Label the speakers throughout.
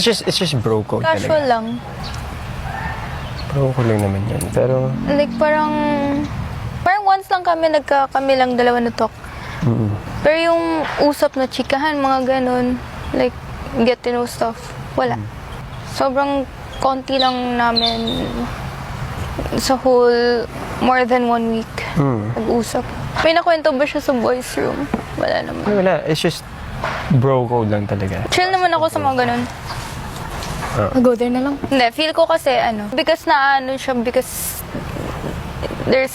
Speaker 1: It's just, it's just bro code
Speaker 2: Casual
Speaker 1: talaga.
Speaker 2: lang.
Speaker 1: Bro code lang naman yan. Pero,
Speaker 2: Like, parang... Parang once lang kami, nagka kami lang dalawa na talk.
Speaker 1: mm,
Speaker 2: Pero yung usap na chikahan, mga ganun, like, get to know stuff, wala. Sobrang konti lang namin sa whole more than one week
Speaker 1: mm.
Speaker 2: nag-usap. May nakwento ba siya sa boys room? Wala naman.
Speaker 1: Wala, it's just bro code lang talaga.
Speaker 2: Chill naman ako sa mga ganun.
Speaker 3: Go there na lang.
Speaker 2: Hindi, feel ko kasi ano, because na ano siya, because there's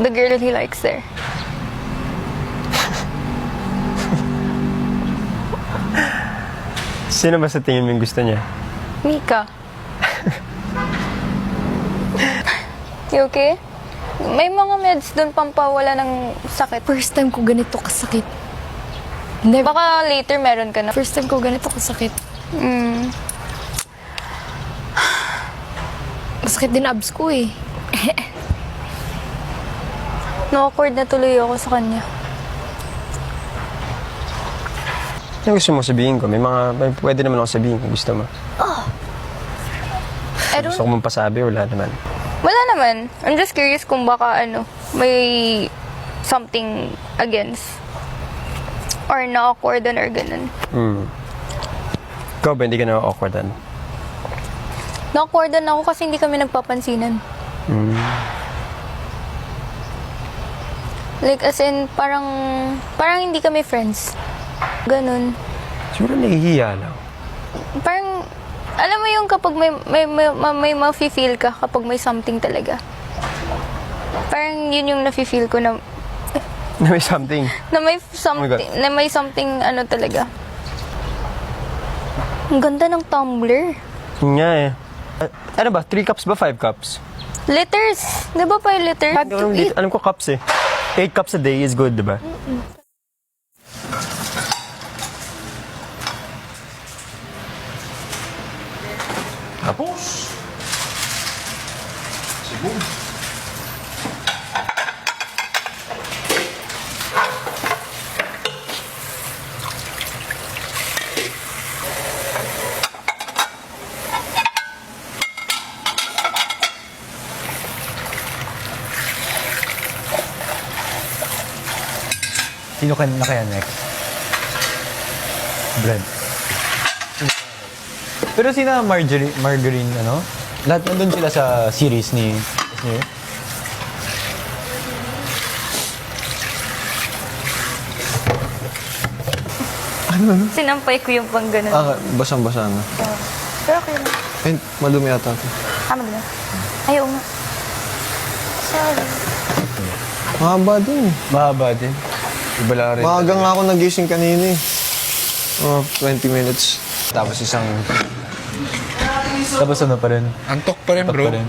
Speaker 2: the girl he likes there.
Speaker 1: Sino ba sa tingin mo yung gusto niya?
Speaker 2: Mika. you okay? May mga meds doon pampawala ng sakit.
Speaker 3: First time ko ganito kasakit. Never.
Speaker 2: Baka later meron ka na.
Speaker 3: First time ko ganito kasakit.
Speaker 2: Mm.
Speaker 3: Masakit din abs ko eh.
Speaker 2: Na-awkward na tuloy ako sa kanya.
Speaker 1: Ano gusto mo sabihin ko? May mga, may, pwede naman ako sabihin kung gusto mo.
Speaker 2: I don't,
Speaker 1: Gusto ko mong pasabi, wala naman.
Speaker 2: wala naman. I'm just curious kung baka ano, may something against. Or na-awkwardan or ganun.
Speaker 1: Mm. Ikaw ba, hindi ka na
Speaker 2: Na-awkwardan ako kasi hindi kami nagpapansinan.
Speaker 1: Mm.
Speaker 2: Like, as in, parang, parang hindi kami friends. Ganun.
Speaker 1: Siguro nahihiya lang.
Speaker 2: Parang, alam mo yung kapag may, may, may, may, may mafe-feel ka kapag may something talaga. Parang yun yung nafe-feel ko na,
Speaker 1: Na may something.
Speaker 2: na may something, na may something ano talaga. Ang ganda ng tumbler.
Speaker 1: Yun nga eh. Ah, ano ba? Three cups ba? Five cups?
Speaker 2: Liters. Di ba pa yung liter?
Speaker 3: Five
Speaker 1: Alam,
Speaker 3: to eight.
Speaker 1: alam ko cups eh. Eight cups a day is good, di ba?
Speaker 4: Tapos, Cebu.
Speaker 5: Sino kan na kaya next? Brent. Pero sina Marjorie, Margarine, ano? Lahat nandun sila sa series ni ni
Speaker 2: Sinampay ko yung pang ganun.
Speaker 6: Ah, basang-basa na.
Speaker 2: Pero okay lang.
Speaker 6: Ay, madumi ata ito.
Speaker 2: Tama din. Ayaw nga. Sorry.
Speaker 6: Mahaba din.
Speaker 5: Mahaba din. Ibala rin.
Speaker 6: Maaga nga ako nagising kanina eh. Mga 20 minutes.
Speaker 4: Tapos isang
Speaker 5: Tapos ano pa rin?
Speaker 4: antok pa rin,
Speaker 5: Top
Speaker 4: bro.
Speaker 5: pa rin.